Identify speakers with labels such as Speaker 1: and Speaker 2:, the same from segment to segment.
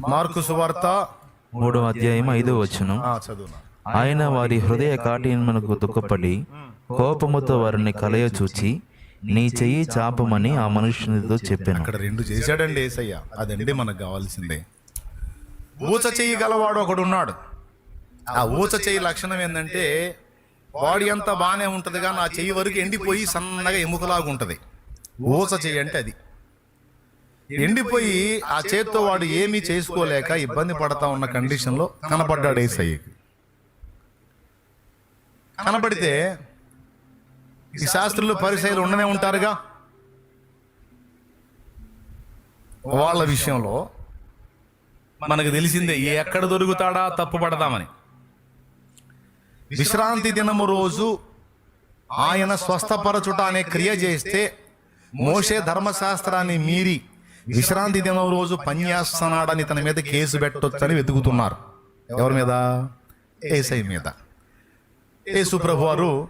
Speaker 1: Mark సువార్త
Speaker 2: మూడవ అధ్యాయం ఐదో వచనం.
Speaker 1: చదువునా.
Speaker 2: ఆయన వారి హృదయ కాఠిన్యమునకు దుఃఖపడి కోపముతో వారిని కలయ చూచి నీ చెయ్యి చాపమని ఆ మనుష్యునితో చెప్పాను.
Speaker 1: అక్కడ రెండు చేశాడండి ఏసయ్య. అదండి మనకు కావాల్సిందే. ఊచ చెయ్యి గలవాడు ఒకడు ఉన్నాడు. ఆ ఊచ చెయ్యి లక్షణం ఏంటంటే బాడీ అంతా బాగానే ఉంటుంది కానీ ఆ చెయ్యి వరకు ఎండిపోయి సన్నగా ఎముకలాగా ఉంటుంది ఊచ చెయ్యి అంటే అది. ఎండిపోయి ఆ చేత్తో వాడు ఏమీ చేసుకోలేక ఇబ్బంది పడతా ఉన్న కండిషన్లో కనపడ్డాడు ఏసయ్యకి. కనపడితే ఈ శాస్త్రులు పరిశైలు ఉండనే ఉంటారుగా? వాళ్ళ విషయంలో మనకు తెలిసిందే ఎక్కడ దొరుకుతాడా తప్పు పడదామని. విశ్రాంతి దినము రోజు ఆయన స్వస్థపరచుట అనే క్రియ చేస్తే మోషే ధర్మశాస్త్రాన్ని మీరి విశ్రాంతి దినం రోజు పనిచేస్తున్నాడని తన మీద కేసు పెట్టొచ్చని వెతుకుతున్నారు. ఎవరి మీద? ఏసై మీద. యేసు ప్రభు వారు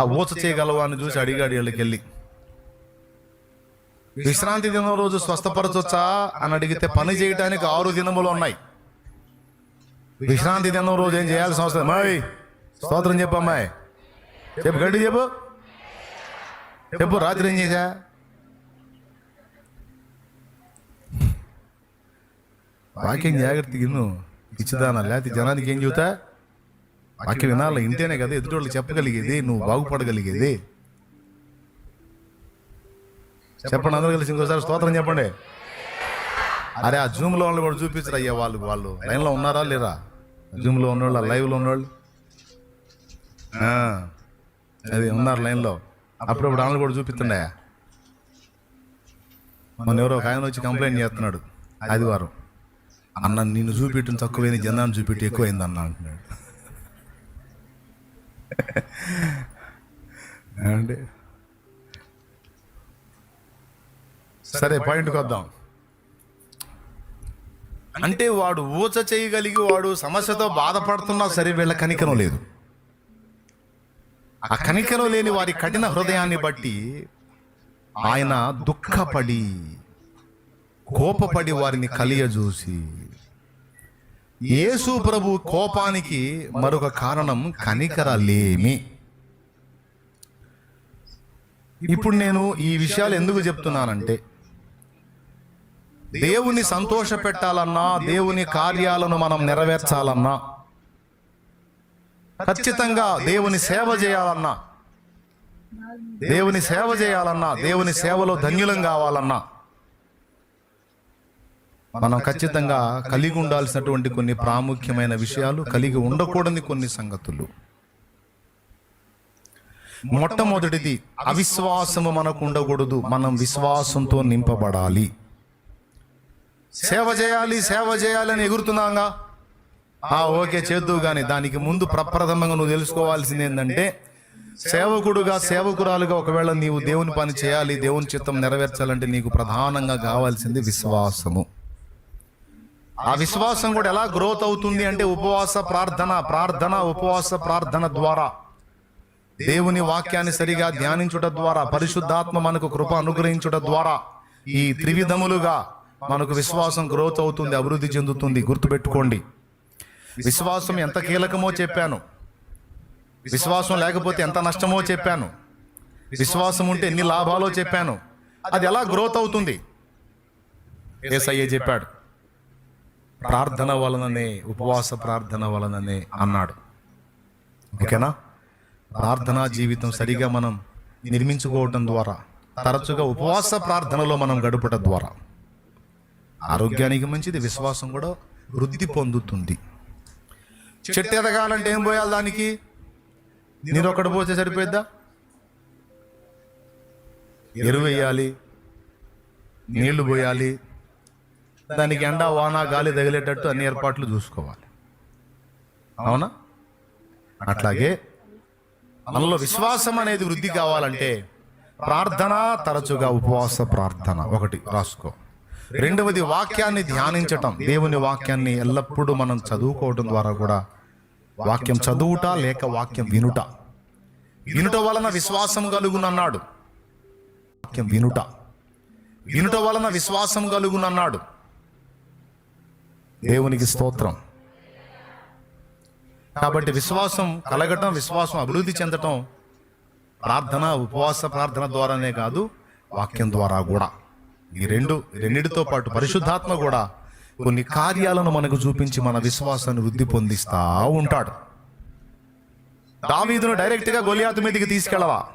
Speaker 1: ఆ ఊచ చేయగలవా అని చూసి అడిగాడు వీళ్ళకెళ్ళి. విశ్రాంతి దినం రోజు స్వస్థపరచొచ్చా అని అడిగితే పని చేయడానికి ఆరు దినములు ఉన్నాయి. విశ్రాంతి దినం రోజు ఏం చేయాల్సిన అవసరం? అమ్మాయి స్తోత్రం చెప్పు అమ్మాయి. చెప్పు గడ్డి చెప్పు. చెప్పు రాత్రి ఏం చేశా? వాక్యం జాగ్రత్తగా ఇన్ను ఇచ్చిదానా? లేకపోతే జనానికి ఏం చెబుతా? వాక్యం వినాలి? ఇంటేనే కదా. ఎదుటోళ్ళు చెప్పగలిగేది. నువ్వు బాగుపడగలిగేది. చెప్పండి అందరూ కలిసి ఇంకోసారి స్తోత్రం చెప్పండి. అరే ఆ జూమ్లో వాళ్ళు కూడా చూపించరు అయ్యా వాళ్ళు వాళ్ళు లైన్లో ఉన్నారా లేరా? జూమ్లో ఉన్నవాళ్ళు లైవ్లో ఉన్నవాళ్ళు అది ఉన్నారు లైన్లో. అప్పుడప్పుడు వాళ్ళు కూడా చూపిస్తుండే. మన ఎవరో ఒక ఆయన వచ్చి కంప్లైంట్ చేస్తున్నాడు. ఆదివారం. అన్న నిన్ను చూపెట్టిన తక్కువైంది జనాన్ని చూపెట్టి ఎక్కువైంది అన్న అంటున్నాడు. అంటే సరే పాయింట్కి వద్దాం. అంటే వాడు ఊచ చేయగలిగి వాడు సమస్యతో బాధపడుతున్నా సరే వీళ్ళ కనికరం లేదు. ఆ కనికరం లేని వారి కఠిన హృదయాన్ని బట్టి ఆయన దుఃఖపడి కోపపడి వారిని కలియజూసి యేసు ప్రభు కోపానికి మరొక కారణం కనికరలేమి. ఇప్పుడు నేను ఈ విషయాలు ఎందుకు చెప్తున్నానంటే దేవుని సంతోష పెట్టాలన్నా దేవుని కార్యాలను మనం నెరవేర్చాలన్నా ఖచ్చితంగా దేవుని సేవ చేయాలన్నా దేవుని సేవ చేయాలన్నా దేవుని సేవలో ధన్యులం కావాలన్నా మనం ఖచ్చితంగా కలిగి ఉండాల్సినటువంటి కొన్ని ప్రాముఖ్యమైన విషయాలు కలిగి ఉండకూడని కొన్ని సంగతులు. మొట్టమొదటిది అవిశ్వాసము మనకు ఉండకూడదు మనం విశ్వాసంతో నింపబడాలి. సేవ చేయాలి సేవ చేయాలని ఎగురుతున్నాగా? ఆ ఓకే చేద్దువు కానీ దానికి ముందు ప్రప్రథమంగా నువ్వు తెలుసుకోవాల్సింది ఏంటంటే సేవకుడుగా సేవకురాలుగా ఒకవేళ నీవు దేవుని పని చేయాలి దేవుని చిత్తం నెరవేర్చాలంటే నీకు ప్రధానంగా కావాల్సింది విశ్వాసము. ఆ విశ్వాసం కూడా ఎలా గ్రోత్ అవుతుంది అంటే ఉపవాస ప్రార్థన ప్రార్థన ఉపవాస ప్రార్థన ద్వారా. దేవుని వాక్యాన్ని సరిగా ధ్యానించుట ద్వారా పరిశుద్ధాత్మ మనకు కృప అనుగ్రహించుట ద్వారా ఈ త్రివిధములుగా మనకు విశ్వాసం గ్రోత్ అవుతుంది అభివృద్ధి చెందుతుంది. గుర్తుపెట్టుకోండి. విశ్వాసం ఎంత కీలకమో చెప్పాను. విశ్వాసం లేకపోతే ఎంత నష్టమో చెప్పాను. విశ్వాసం ఉంటే ఎన్ని లాభాలో చెప్పాను. అది ఎలా గ్రోత్ అవుతుంది? ఏసయ్య చెప్పాడు. ప్రార్థన వలననే ఉపవాస ప్రార్థన వలననే అన్నాడు. ఓకేనా? ప్రార్థనా జీవితం సరిగా మనం నిర్మించుకోవటం ద్వారా తరచుగా ఉపవాస ప్రార్థనలో మనం గడుపట ద్వారా. ఆరోగ్యానికి మంచిది విశ్వాసం కూడా వృద్ధి పొందుతుంది. చెట్టు ఎదగాలంటే ఏం పోయాలి దానికి? నేను ఒకటి పోతే సరిపోయిద్దా? ఎరువు వేయాలి నీళ్ళు పోయాలి దానికి ఎండ వాన గాలి తగిలేటట్టు అన్ని ఏర్పాట్లు చూసుకోవాలి. అవునా? అట్లాగే మనలో విశ్వాసం అనేది వృద్ధి కావాలంటే ప్రార్థన తరచుగా ఉపవాస ప్రార్థన ఒకటి రాసుకో. రెండవది వాక్యాన్ని ధ్యానించటం. దేవుని వాక్యాన్ని ఎల్లప్పుడూ మనం చదువుకోవడం ద్వారా కూడా వాక్యం చదువుట లేక వాక్యం వినుట. వినుట వలన విశ్వాసం కలుగునన్నాడు. వాక్యం వినుట. వినుట వలన విశ్వాసం కలుగునన్నాడు. దేవునికి స్తోత్రం. కాబట్టి విశ్వాసం కలగటం విశ్వాసం అభివృద్ధి చెందటం ప్రార్థన ఉపవాస ప్రార్థన ద్వారానే కాదు వాక్యం ద్వారా కూడా. ఈ రెండు రెండిటితో పాటు పరిశుద్ధాత్మ కూడా కొన్ని కార్యాలను మనకు చూపించి మన విశ్వాసాన్ని వృద్ధి పొందిస్తా ఉంటాడు. దావీదును డైరెక్ట్గా గొలియాతు మీదకి తీసుకెళ్ళవా?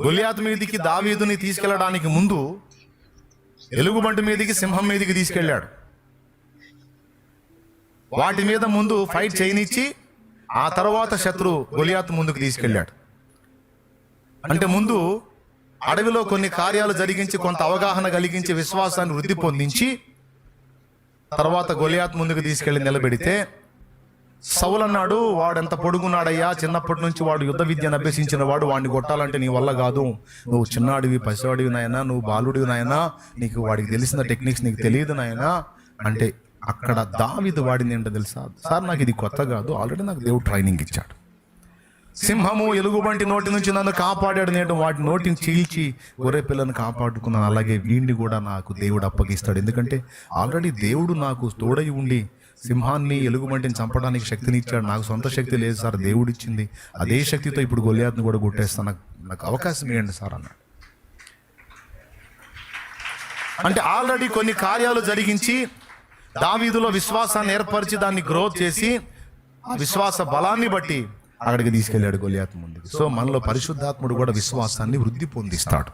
Speaker 1: గొలియాతు మీదికి దావీదుని తీసుకెళ్ళడానికి ముందు ఎలుగుబంటి మీదకి సింహం మీదకి తీసుకెళ్ళాడు. వాటి మీద ముందు ఫైట్ చేయనిచ్చి ఆ తర్వాత శత్రు గొలియాత్ ముందుకు తీసుకెళ్ళాడు. అంటే ముందు అడవిలో కొన్ని కార్యాలు జరిగించి కొంత అవగాహన కలిగించి విశ్వాసాన్ని వృద్ధి పొందించి తర్వాత గొలియాత్ ముందుకు తీసుకెళ్ళి నిలబెడితే సౌలు అన్నాడు వాడెంత పొడుగున్నాడయ్యా చిన్నప్పటి నుంచి వాడు యుద్ధ విద్యను అభ్యసించిన వాడు వాడిని కొట్టాలంటే నీ వల్ల కాదు. నువ్వు చిన్నాడివి పసివాడివి నాయనా నువ్వు బాలుడివి నాయనా నీకు వాడికి తెలిసిన టెక్నిక్స్ నీకు తెలియదు నాయనా అంటే అక్కడ దావిదు వాడింది ఏంటో తెలుసా? సార్ నాకు ఇది కొత్త కాదు. ఆల్రెడీ నాకు దేవుడు ట్రైనింగ్ ఇచ్చాడు. సింహము ఎలుగుబంటి నోటి నుంచి నన్ను కాపాడాడు. నేను వాటి నోటిని చీల్చి ఒరే పిల్లను కాపాడుకున్నాను. అలాగే వీడిని కూడా నాకు దేవుడు అప్పగిస్తాడు. ఎందుకంటే ఆల్రెడీ దేవుడు నాకు తోడై ఉండి సింహాన్ని ఎలుగుబంటిని చంపడానికి శక్తిని ఇచ్చాడు. నాకు సొంత శక్తి లేదు సార్. దేవుడు ఇచ్చింది. అదే శక్తితో ఇప్పుడు గొలియాత్ని కూడా కొట్టేస్తాను. నాకు నాకు అవకాశం ఇవ్వండి సార్ అన్నాడు. అంటే ఆల్రెడీ కొన్ని కార్యాలు జరిగించి దావీదులో విశ్వాసాన్ని ఏర్పరిచి దాన్ని గ్రోత్ చేసి ఆ విశ్వాస బలాన్ని బట్టి అక్కడికి తీసుకెళ్ళాడు గొలియాత్ ముందుకు. సో మనలో పరిశుద్ధాత్ముడు కూడా విశ్వాసాన్ని వృద్ధి పొందిస్తాడు.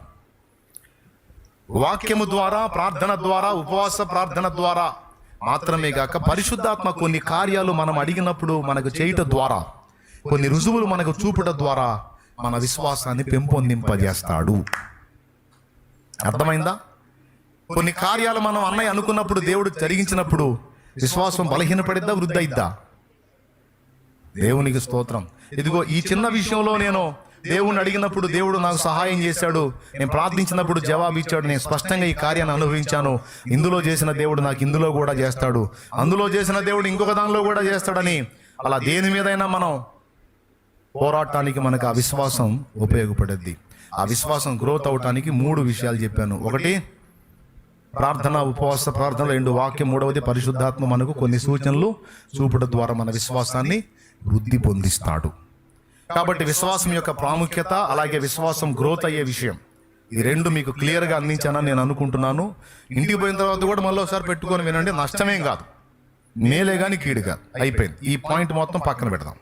Speaker 1: వాక్యము ద్వారా ప్రార్థన ద్వారా ఉపవాస ప్రార్థన ద్వారా మాత్రమే కాక పరిశుద్ధాత్మ కొన్ని కార్యాలు మనం అడిగినప్పుడు మనకు చేయట ద్వారా కొన్ని రుజువులు మనకు చూపుట ద్వారా మన విశ్వాసాన్ని పెంపొందింపజేస్తాడు. అర్థమైందా? కొన్ని కార్యాలు మనం అన్నయ్య అనుకున్నప్పుడు దేవుడు జరిగించినప్పుడు విశ్వాసం బలహీనపడిద్దా వృద్ధయిద్దా? దేవునికి స్తోత్రం. ఇదిగో ఈ చిన్న విషయంలో నేను దేవుణ్ణి అడిగినప్పుడు దేవుడు నాకు సహాయం చేశాడు. నేను ప్రార్థించినప్పుడు జవాబు ఇచ్చాడు. నేను స్పష్టంగా ఈ కార్యాన్ని అనుభవించాను. ఇందులో చేసిన దేవుడు నాకు ఇందులో కూడా చేస్తాడు. అందులో చేసిన దేవుడు ఇంకొక దానిలో కూడా చేస్తాడని అలా దేని మీదైనా మనం పోరాటానికి మనకు ఆ విశ్వాసం ఉపయోగపడుద్ది. ఆ విశ్వాసం గ్రోత్ అవటానికి మూడు విషయాలు చెప్పాను. ఒకటి ప్రార్థన ఉపవాస ప్రార్థన రెండు వాక్యం మూడవది పరిశుద్ధాత్మ మనకు కొన్ని సూచనలు చూపడం ద్వారా మన విశ్వాసాన్ని వృద్ధి పొందిస్తాడు. కాబట్టి విశ్వాసం యొక్క ప్రాముఖ్యత అలాగే విశ్వాసం గ్రోత్ అయ్యే విషయం. ఈ రెండు మీకు క్లియర్గా అందించానని నేను అనుకుంటున్నాను. ఇంటికి పోయిన తర్వాత కూడా మళ్ళీ ఒకసారి పెట్టుకొని వినండి నష్టమేం కాదు. మేలే కానీ కీడు కాదు. అయిపోయింది. ఈ పాయింట్ మొత్తం పక్కన పెడదాం.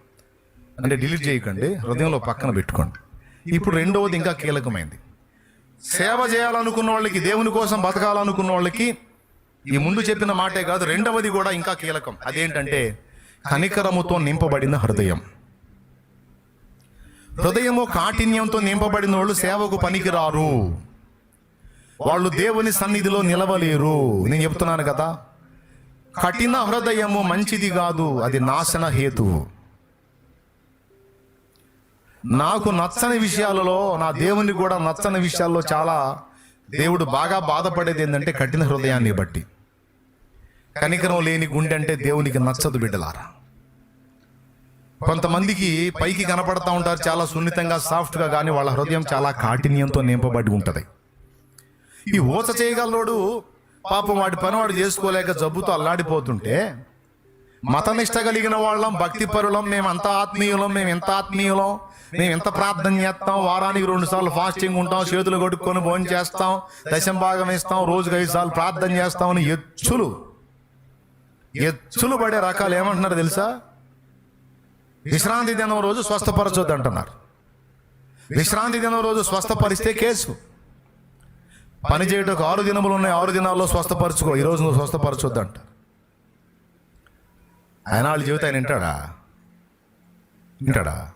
Speaker 1: అంటే డిలీట్ చేయకండి హృదయంలో పక్కన పెట్టుకోండి. ఇప్పుడు రెండవది ఇంకా కీలకమైంది. సేవ చేయాలనుకున్న వాళ్ళకి దేవుని కోసం బతకాలనుకున్న వాళ్ళకి ఈ ముందు చెప్పిన మాటే కాదు రెండవది కూడా ఇంకా కీలకం. అదేంటంటే కనికరముతో నింపబడిన హృదయం. హృదయము కాఠిన్యంతో నింపబడిన వాళ్ళు సేవకు పనికిరారు. వాళ్ళు దేవుని సన్నిధిలో నిలవలేరు. నేను చెప్తున్నాను కదా కఠిన హృదయము మంచిది కాదు అది నాశన హేతువు. నాకు నచ్చని విషయాలలో నా దేవుని కూడా నచ్చని విషయాల్లో చాలా దేవుడు బాగా బాధపడేది ఏంటంటే కఠిన హృదయాన్ని బట్టి. కనికరం లేని గుండె అంటే దేవునికి నచ్చదు బిడ్డలారా. కొంతమందికి పైకి కనపడతా ఉంటారు చాలా సున్నితంగా సాఫ్ట్గా కానీ వాళ్ళ హృదయం చాలా కాఠిన్యంతో నింపబడి ఉంటుంది. ఈ ఊస చేయగలడు పాపం వాడి పని వాడు చేసుకోలేక జబ్బుతో అల్లాడిపోతుంటే మతనిష్ట కలిగిన వాళ్ళం భక్తి పరులం మేము అంత ఆత్మీయులం మేము ఎంత ఆత్మీయులం మేము ఎంత ప్రార్థన చేస్తాం? వారానికి రెండు సార్లు ఫాస్టింగ్ ఉంటాం చేతులు కొట్టుకొని భోజనం చేస్తాం దశం భాగం ఇస్తాం రోజుకి ఐదు సార్లు ప్రార్థన చేస్తామని ఎచ్చులు ఎచ్చులు పడే రకాలు ఏమంటున్నారు తెలుసా? విశ్రాంతి దినం రోజు స్వస్థపరచొద్దు అంటున్నారు. విశ్రాంతి దినం రోజు స్వస్థపరిస్తే కేసు. పని చేయటకు ఆరు దినములు ఉన్నాయి ఆరు దినాల్లో స్వస్థపరచుకో ఈరోజు నువ్వు స్వస్థపరచొద్దు అంటారు ఆయన వాళ్ళ జీవితం ఆయన వింటాడా? వింటాడా?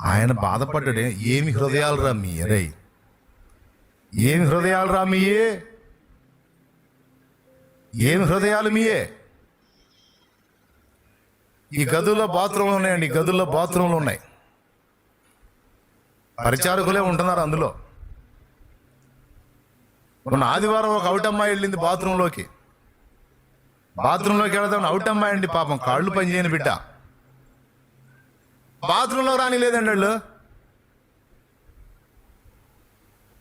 Speaker 1: ఆయన బాధపడ్డాడే ఏమి హృదయాలు రా మీ రే ఏమి హృదయాలు రా మీయే ఏమి హృదయాలు మీయే ఈ గదుల్లో బాత్రూమ్లు ఉన్నాయండి ఈ గదుల్లో బాత్రూమ్లు ఉన్నాయి. పరిచారకులే ఉంటున్నారు అందులో. మొన్న ఆదివారం ఒక అవుటమ్మాయి వెళ్ళింది బాత్రూంలోకి. బాత్రూంలోకి వెళదాం అవుటమ్మాయి అండి పాపం కాళ్ళు పని చేయని బిడ్డ. బాత్రూంలో రాని లేదండి వాళ్ళు.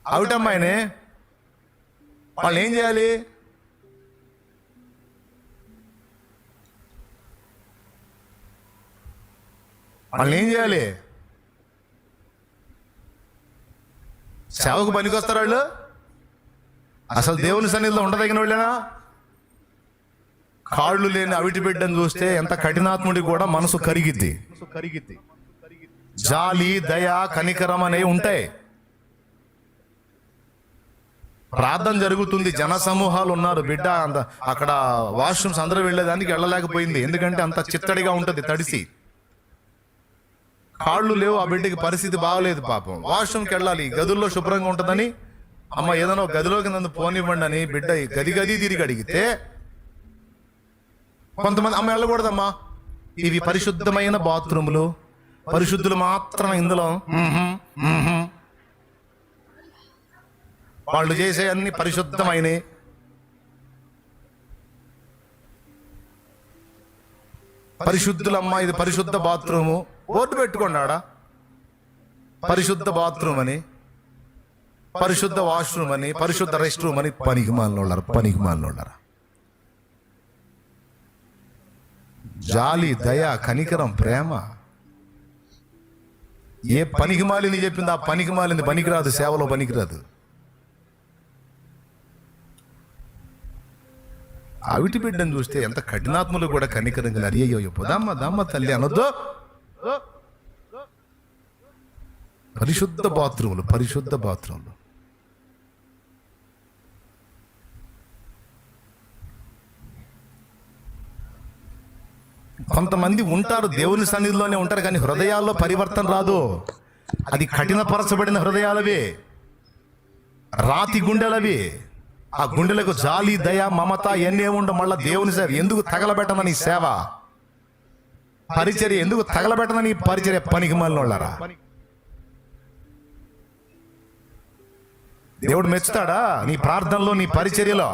Speaker 1: అవుట్ అమ్మాయిని. వాళ్ళు ఏం చేయాలి? వాళ్ళు ఏం చేయాలి? సేవకు పనికొస్తారు వాళ్ళు? అసలు దేవుని సన్నిధిలో ఉండదగిన వాళ్ళేనా? కాళ్ళు లేని అవిటి బిడ్డను చూస్తే ఎంత కఠినాత్ముడికి కూడా మనసు కరిగిద్ది కరిగిద్ది. జాలి దయ కనికరం అనేవి ఉంటాయి. ప్రార్థన జరుగుతుంది జన సమూహాలు ఉన్నారు బిడ్డ అంత అక్కడ వాష్రూమ్స్ అందరూ వెళ్ళేదానికి వెళ్ళలేకపోయింది. ఎందుకంటే అంత చిత్తడిగా ఉంటుంది తడిసి. కాళ్ళు లేవు ఆ బిడ్డకి పరిస్థితి బాగలేదు పాపం. వాష్రూమ్కి వెళ్ళాలి గదుల్లో శుభ్రంగా ఉంటుందని. అమ్మ ఏదైనా గదిలోకి నన్ను పోనివ్వండి అని బిడ్డ గది గది తిరిగి అడిగితే కొంతమంది అమ్మ వెళ్ళకూడదమ్మా. ఇవి పరిశుద్ధమైన బాత్రూములు. పరిశుద్ధులు మాత్రమే ఇందులో. వాళ్ళు చేసే అన్ని పరిశుద్ధమైనవి. పరిశుద్ధులమ్మ ఇది పరిశుద్ధ బాత్రూము. బోర్డు పెట్టుకున్నాడా? పరిశుద్ధ బాత్రూమ్ అని పరిశుద్ధ వాష్రూమ్ అని పరిశుద్ధ రెస్ట్ రూమ్ అని పనికి మాలినోళ్ళారు పనికి మాలినోళ్ళారు జాలి దయ కనికరం ప్రేమ. ఏ పనికి మాలిని చెప్పింది ఆ పనికి మాలింది పనికిరాదు సేవలో పనికిరాదు. అవిటి బిడ్డను చూస్తే ఎంత కఠినాత్మలు కూడా కనికరం అరియో అయ్యో పొదమ్మ దమ్మ తల్లి అనొద్దు. పరిశుద్ధ బాత్రూములు పరిశుద్ధ బాత్రూములు. కొంతమంది ఉంటారు దేవుని సన్నిధిలోనే ఉంటారు కానీ హృదయాల్లో పరివర్తన రాదు. అది కఠినపరచబడిన హృదయాలవి రాతి గుండెలవి. ఆ గుండెలకు జాలి దయ మమత ఎన్నే ఉండ మళ్ళా దేవుని సేవ. ఎందుకు తగలబెట్టమని సేవ? పరిచర్య ఎందుకు తగలబెట్టమని పరిచర్య? పనికి మళ్ళరా దేవుడు మెచ్చుతాడా నీ ప్రార్థనలో నీ పరిచర్యలో?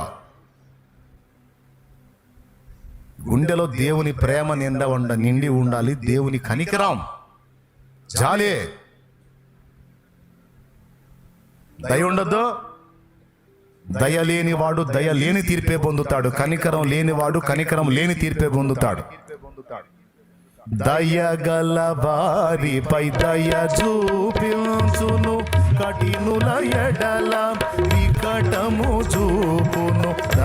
Speaker 1: గుండెలో దేవుని ప్రేమ నిండా ఉండ నిండి ఉండాలి దేవుని కనికరం. జాలే. దయ ఉండద్దు. దయ లేనివాడు దయ లేని తీర్పే పొందుతాడు. కనికరం లేనివాడు కనికరం లేని తీర్పే పొందుతాడు. దయగల వారిపై దయ చూపించును. కఠినుల ఎడల వికటము చూ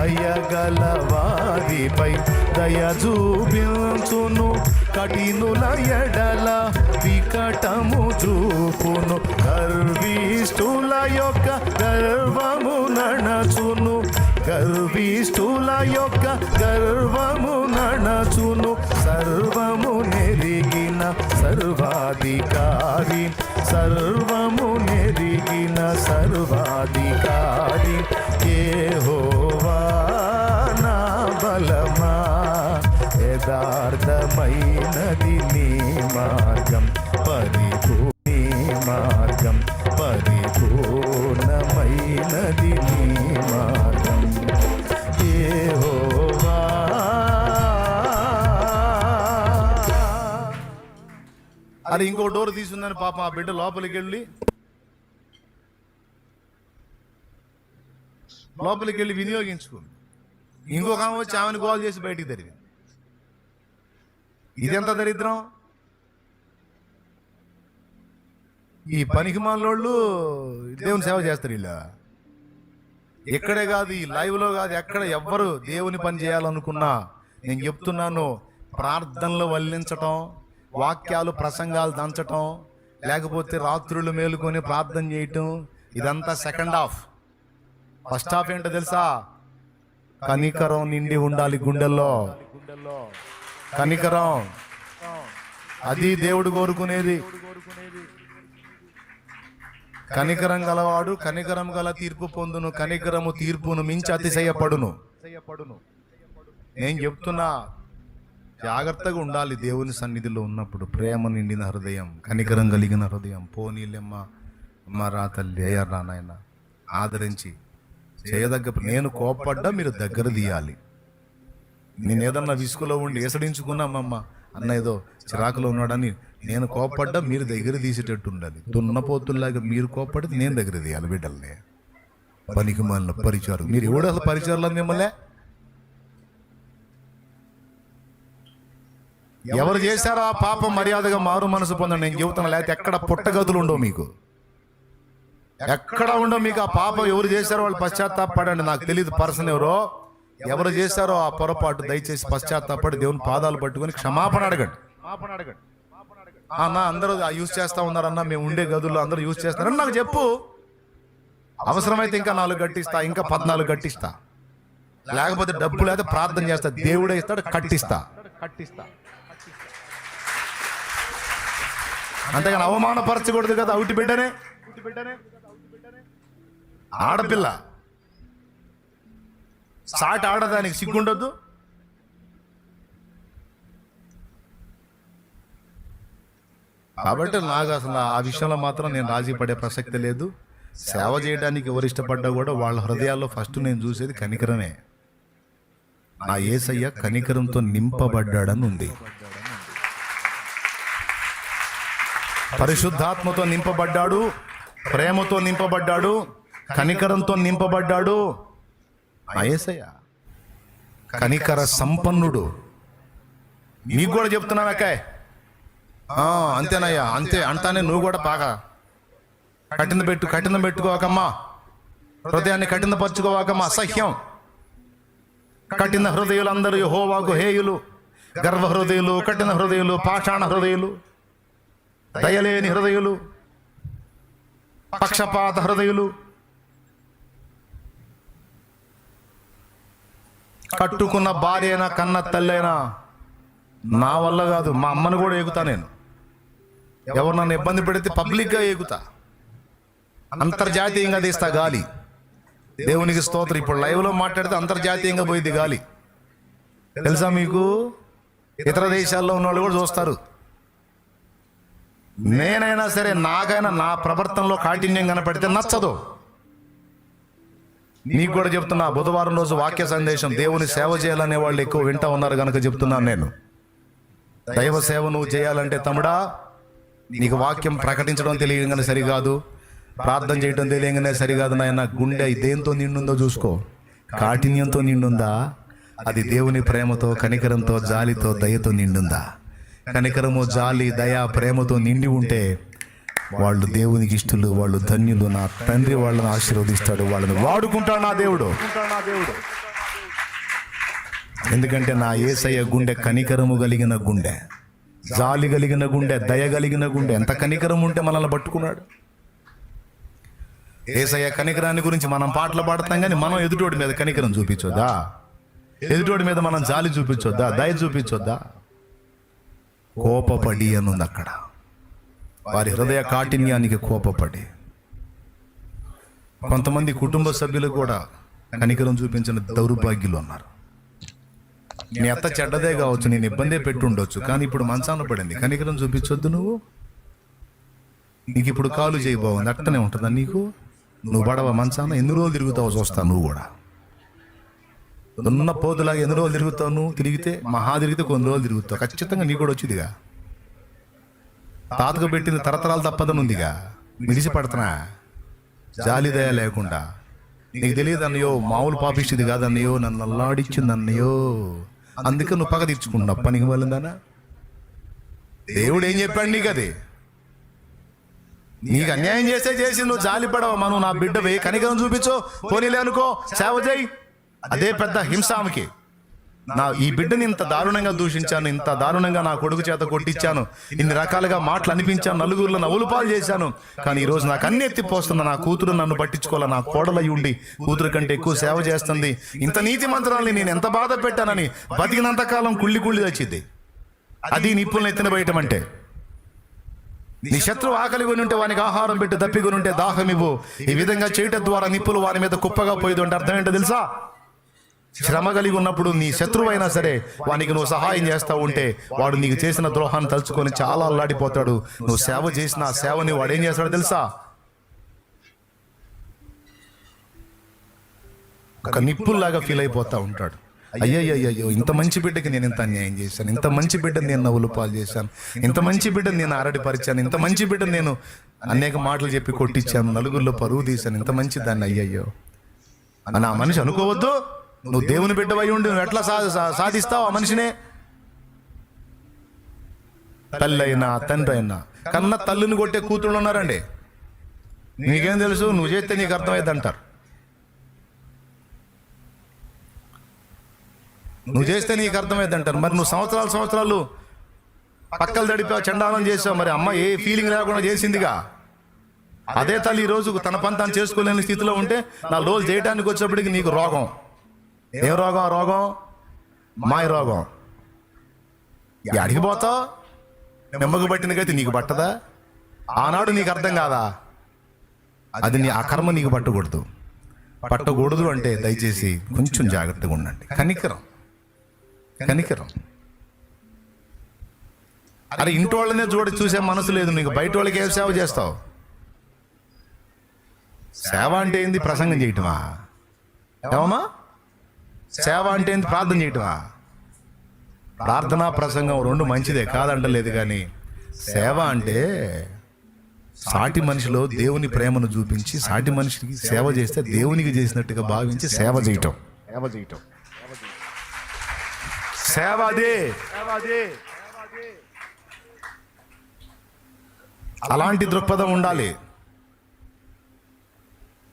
Speaker 1: దయగల వారిపై దయ చూపించును. కఠినుల ఎడల వికటము చూపును. గర్విష్ఠుల యొక్క గర్వము నడచును. గర్విష్ఠుల యొక్క గర్వము నడచును. సర్వము నెరిగిన సర్వాధికారి. సర్వము నెరిగిన సర్వాధికారి. ఏ హో యథార్థమైనది నీ మార్గం పరిపూర్ణి మార్గం పరిపూర్ణమైనది నీ మార్గం. అరే ఇంకో డోర్ తీసుందని పాపం ఆ బిడ్డ లోపలికి వెళ్ళి లోపలికి వెళ్ళి వినియోగించుకుంది. ఇంకొక ఆమె వచ్చి ఆమెను గోల్ చేసి బయటికి జరిగింది ఇదెంత దరిద్రం? ఈ పనికిమాలోళ్ళు దేవుని సేవ చేస్తారు వీళ్ళు ఎక్కడే కాదు ఈ లైవ్లో కాదు ఎక్కడ ఎవ్వరు దేవుని పని చేయాలనుకున్నా నేను చెప్తున్నాను ప్రార్థనలు వల్లించటం వాక్యాలు ప్రసంగాలు దంచటం లేకపోతే రాత్రులు మేలుకొని ప్రార్థన చేయటం ఇదంతా సెకండ్ హాఫ్. ఫస్ట్ హాఫ్ ఏంటో తెలుసా? కనికరం నిండి ఉండాలి గుండెల్లో. కనికరం. అది దేవుడు కోరుకునేది. కనికరం గలవాడు కనికరం గల తీర్పు పొందును. కనికరము తీర్పును మించి అతిశయపడును. నేను చెప్తున్నా జాగ్రత్తగా ఉండాలి దేవుని సన్నిధిలో ఉన్నప్పుడు. ప్రేమ నిండిన హృదయం కనికరం కలిగిన హృదయం. పోనీలెమ్మ అమ్మ రా తల్లి అయ్యారా నాయన. ఆదరించి చేయదగ్గ నేను కోపడ్డా మీరు దగ్గర తీయాలి. నేను ఏదన్నా విసుగులో ఉండి ఏసడించుకున్నామమ్మ అన్న ఏదో చిరాకులో ఉన్నాడని నేను కోపడ్డా మీరు దగ్గర తీసేటట్టు ఉండాలి దున్నపోతుల్లాగా మీరు కోపడితే నేను దగ్గర తీయాలి బిడ్డల్ని. పనికి మాలిన పరిచారు. మీరు ఎవడు అసలు పరిచారులు మిమ్మల్ని? ఎవరు చేశారో ఆ పాపం మర్యాదగా మారు మనసు పొందండి. నేను చెబుతున్నా లేకపోతే ఎక్కడ పుట్టగదులు ఉండవు మీకు. ఎక్కడ ఉండవు మీకు ఆ పాపం ఎవరు చేశారో వాళ్ళు పశ్చాత్తాపడండి నాకు తెలియదు పర్సన్ ఎవరో. ఎవరు చేశారో ఆ పొరపాటు దయచేసి పశ్చాత్తాపడి దేవుని పాదాలు పట్టుకొని క్షమాపణ అడగండి. అన్న అందరూ యూజ్ చేస్తా ఉన్నారన్న మేము ఉండే గదుల్లో అందరూ యూజ్ చేస్తున్నారని నాకు చెప్పు. అవసరమైతే ఇంకా నాలుగు గట్టిస్తా ఇంకా పద్నాలుగు గట్టిస్తా లేకపోతే డబ్బు లేదా ప్రార్థన చేస్తా దేవుడే ఇస్తాడు కట్టిస్తా కట్టిస్తా. అంతేగాని అవమానపరచకూడదు కదా అవుటి బిడ్డనే. ఆడపిల్ల. సాటి ఆడదానికి సిగ్గుండొద్దు. కాబట్టి నాకు అసలు ఆ విషయంలో మాత్రం నేను రాజీ పడే ప్రసక్తి లేదు. సేవ చేయడానికి ఎవరు ఇష్టపడ్డా కూడా వాళ్ళ హృదయాల్లో ఫస్ట్ నేను చూసేది కనికరమే. నా ఏసయ్య కనికరంతో నింపబడ్డాడని ఉంది. పరిశుద్ధాత్మతో నింపబడ్డాడు ప్రేమతో నింపబడ్డాడు కనికరంతో నింపబడ్డాడు నా యేసయ్య కనికర సంపన్నుడు. నీకు కూడా చెప్తున్నాను అక్కాయ్. ఆ, అంతేనయ్యా అంతే అంటానే నువ్వు కూడా బాగా. కఠిన పెట్టు కఠిన పెట్టుకోకమ్మా హృదయాన్ని కఠినపరచుకోవాకమ్మా అసహ్యం. కఠిన హృదయులందరూ హోవాకు హేయులు. గర్వ హృదయులు కఠిన హృదయులు పాషాణ హృదయులు. దయలేని హృదయులు. పక్షపాత హృదయులు. కట్టుకున్న భార్య అయినా కన్న తల్లైనా నా వల్ల కాదు మా అమ్మను కూడా ఎగుతా నేను. ఎవరు నన్ను ఇబ్బంది పెడితే పబ్లిక్గా ఎగుతా అంతర్జాతీయంగా తీస్తా గాలి. దేవునికి స్తోత్రం ఇప్పుడు లైవ్లో మాట్లాడితే అంతర్జాతీయంగా పోయింది గాలి. తెలుసా మీకు? ఇతర దేశాల్లో ఉన్న వాళ్ళు కూడా చూస్తారు. నేనైనా సరే నాకైనా నా ప్రవర్తనలో కాఠిన్యం కనపడితే నచ్చదు. నీకు కూడా చెప్తున్నా బుధవారం రోజు వాక్య సందేశం దేవుని సేవ చేయాలనే వాళ్ళు ఎక్కువ వింటా ఉన్నారు కనుక చెప్తున్నాను నేను. దైవ సేవ నువ్వు చేయాలంటే తమ్ముడా నీకు వాక్యం ప్రకటించడం తెలియగానే సరికాదు ప్రార్థన చేయడం తెలియగానే సరికాదు నాయన గుండె దేంతో నిండుందో చూసుకో. కాఠిన్యంతో నిండుందా? అది దేవుని ప్రేమతో కనికరంతో జాలితో దయతో నిండుందా? కనికరము జాలి దయ ప్రేమతో నిండి ఉంటే వాళ్ళు దేవునికి ఇష్టలు వాళ్ళు ధన్యులు. నా తండ్రి వాళ్ళని ఆశీర్వదిస్తాడు వాళ్ళని వాడుకుంటాడు నా దేవుడు. ఎందుకంటే నా ఏసయ్య గుండె కనికరము కలిగిన గుండె జాలి కలిగిన గుండె దయ కలిగిన గుండె. ఎంత కనికరం ఉంటే మనల్ని పట్టుకున్నాడు. ఏసయ్య కనికరాన్ని గురించి మనం పాటలు పాడతాం కానీ మనం ఎదుటోడి మీద కనికరం చూపించొద్దా? ఎదుటోడి మీద మనం జాలి చూపించొద్దా? దయ చూపించొద్దా? కోపపడి అనుంది అక్కడ వారి హృదయ కాఠిన్యానికి కోపపడి. కొంతమంది కుటుంబ సభ్యులు కూడా కనికరం చూపించిన దౌర్భాగ్యులు ఉన్నారు నీ అత్త చెడ్డదే కావచ్చు నేను ఇబ్బందే పెట్టుండొచ్చు కానీ ఇప్పుడు మంచాన పడింది. కనికరం చూపించొద్దు నువ్వు. నీకు ఇప్పుడు కాలు చేయి అట్టనే ఉంటుందా నీకు? నువ్వు పడవ మంచాన ఎన్ని రోజులు తిరుగుతావో చూస్తావు నువ్వు కూడా. ఉన్న పోతులాగా ఎన్ని రోజులు తిరుగుతావు నువ్వు? తిరిగితే మహా తిరిగితే కొన్ని రోజులు తిరుగుతావు. ఖచ్చితంగా నీకు కూడా వచ్చిదిగా. తాతకు పెట్టిన తరతరాలు తప్పదనుందిగా. మిడిసి పడుతున్నా లేకుండా. నీకు తెలియదు అన్నయ్యో మామూలు పాపిస్తుంది కాదు నన్ను అల్లాడిచ్చింది అన్నయ్యో అందుకే నువ్వు పగ తీర్చుకున్నావు. పనికి వెళ్ళిందానా? దేవుడు ఏం చెప్పాడు నీకు అది నీకు అన్యాయం చేస్తే చేసి నువ్వు జాలి పడవ? మనం నా బిడ్డవి. కనికరం చూపించు. పోనీలే అనుకో. సేవ చేయి. అదే పెద్ద హింసామకి నా ఈ బిడ్డని ఇంత దారుణంగా దూషించాను ఇంత దారుణంగా నా కొడుకు చేత కొట్టించాను ఇన్ని రకాలుగా మాటలు అనిపించాను నలుగురిలో నవ్వులు పాలు చేశాను. కానీ ఈ రోజు నాకు అన్ని ఎత్తిపోస్తున్నా నా కూతురు నన్ను పట్టించుకోవాలి నా కోడలై ఉండి కూతురు కంటే ఎక్కువ సేవ చేస్తుంది. ఇంత నీతి మంత్రాలని నేను ఎంత బాధ పెట్టానని బతికినంత కాలం కుళ్ళి కుళ్ళి తెచ్చింది అది నిప్పులను ఎత్తిన బయటం అంటే. నీ శత్రువు ఆకలి ఉంటే వానికి ఆహారం పెట్టి దప్పికొని ఉంటే దాహం ఇవ్వు. ఈ విధంగా చేయటం ద్వారా నిప్పులు వారి మీద కుప్పగా పోయేది అంటే అర్థం ఏంటో తెలుసా? శ్రమ కలిగి ఉన్నప్పుడు నీ శత్రువు అయినా సరే వానికి నువ్వు సహాయం చేస్తా ఉంటే వాడు నీకు చేసిన ద్రోహాన్ని తలుచుకొని చాలా అల్లాడిపోతాడు. నువ్వు సేవ చేసిన ఆ సేవని వాడు ఏం చేస్తాడో తెలుసా? ఒక నిప్పుల్లాగా ఫీల్ అయిపోతా ఉంటాడు. అయ్యయ్యో ఇంత మంచి బిడ్డకి నేను ఇంత అన్యాయం చేశాను. ఇంత మంచి బిడ్డని నేను నవ్వులు పాలు చేశాను. ఇంత మంచి బిడ్డను నేను ఆరడిపరిచాను ఇంత మంచి బిడ్డను నేను అనేక మాటలు చెప్పి కొట్టించాను. నలుగురిలో పరువు తీశాను. ఇంత మంచి దాన్ని అయ్యయ్యో. అని ఆ మనిషి అనుకోవద్దు. నువ్వు దేవుని బిడ్డవై ఉండి నువ్వు ఎట్లా సా సాధిస్తావు ఆ మనిషినే? తల్లి అయినా తండ్రి అయినా కన్న తల్లిని కొట్టే కూతుళ్ళు ఉన్నారండి. నీకేం తెలుసు? నువ్వు చేస్తే నీకు అర్థమైంది అంటారు నువ్వు చేస్తే నీకు అర్థమైంది అంటారు మరి నువ్వు సంవత్సరాలు సంవత్సరాలు పక్కలు తడిపావు చండాలం చేసావు. మరి అమ్మ ఏ ఫీలింగ్ లేకుండా చేసిందిగా? అదే తల్లి ఈ రోజు తన పని తాను చేసుకోలేని స్థితిలో ఉంటే నా రోజు చేయడానికి వచ్చేప్పటికి నీకు రోగం. ఏం రోగం? ఆ రోగం? మాయ రోగం. అడిగి పోతావు? నిమ్మకు పట్టినకైతే నీకు పట్టదా? ఆనాడు నీకు అర్థం కాదా? అది నీ ఆ కర్మ నీకు పట్టకూడదు. పట్టకూడదు అంటే దయచేసి కొంచెం జాగ్రత్తగా ఉండండి. కనికరం. కనికరం. అరే ఇంటి వాళ్ళనే చూడ చూసే మనసు లేదు. నీకు బయట వాళ్ళకి ఏం సేవ చేస్తావు? సేవ అంటే ఏంది? ప్రసంగం చేయటమా? ఏమమ్మా? సేవ అంటే ప్రార్థన చేయటమా? ప్రార్థనా ప్రసంగం రెండు మంచిదే కాదంటలేదు కానీ సేవ అంటే సాటి మనిషిలో దేవుని ప్రేమను చూపించి సాటి మనిషికి సేవ చేస్తే దేవునికి చేసినట్టుగా భావించి సేవ చేయటం సేవ చేయటం. సేవ అదే. అలాంటి దృక్పథం ఉండాలి.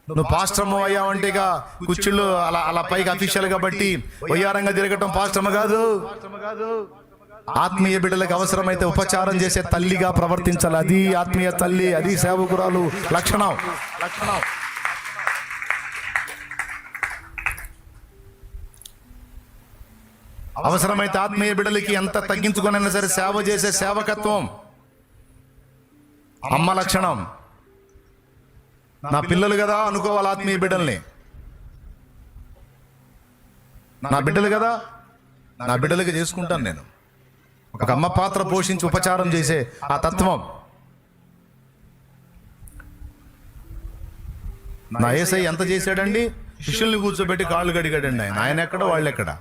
Speaker 1: నువ్వు పాస్టర్మ అయ్యావంటే ఇక కుర్చీళ్ళు అలా అలా పైకి అఫీషియల్గా బట్టి వయ్యారంగా తిరగటం పాస్టర్మ కాదు. ఆత్మీయ బిడ్డలకు అవసరమైతే ఉపచారం చేసే తల్లిగా ప్రవర్తించాలి. అది ఆత్మీయ తల్లి అది సేవకురాలు లక్షణం లక్షణం. అవసరమైతే ఆత్మీయ బిడ్డలకి ఎంత తగ్గించుకునైనా సరే సేవ చేసే సేవకత్వం. అమ్మ లక్షణం. నా పిల్లలు కదా అనుకోవాలి ఆత్మీయ బిడ్డల్ని? నా బిడ్డలు కదా? నా బిడ్డలకి చేసుకుంటాను నేను. ఒక అమ్మ పాత్ర పోషించి ఉపచారం చేసే ఆ తత్వం. నా ఏసై ఎంత చేశాడండి? శిష్యుల్ని కూర్చోబెట్టి కాళ్ళు గడిగాడండి ఆయన. ఆయన ఎక్కడ? వాళ్ళు ఎక్కడ?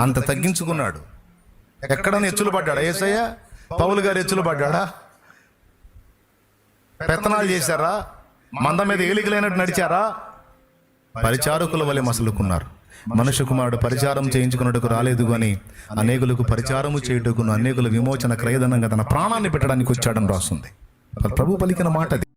Speaker 1: అంత తగ్గించుకున్నాడు. ఎక్కడన్నా ఎచ్చులు పడ్డాడా? ఏసయ్య? పౌలు గారు ఎచ్చులు పడ్డాడా? పెత్తనాలు చేశారా? మంద మీద ఏలికలైనట్టు నడిచారా? పరిచారకుల వలె మసలుకున్నారు. మనుష్య కుమారుడు పరిచారం చేయించుకున్నట్టుకు రాలేదు అని అనేకులకు పరిచారము చేయుటకును అనేకుల విమోచన క్రయధనంగా తన ప్రాణాన్ని పెట్టడానికి వచ్చాడని రాస్తుంది ప్రభు పలికిన మాట అది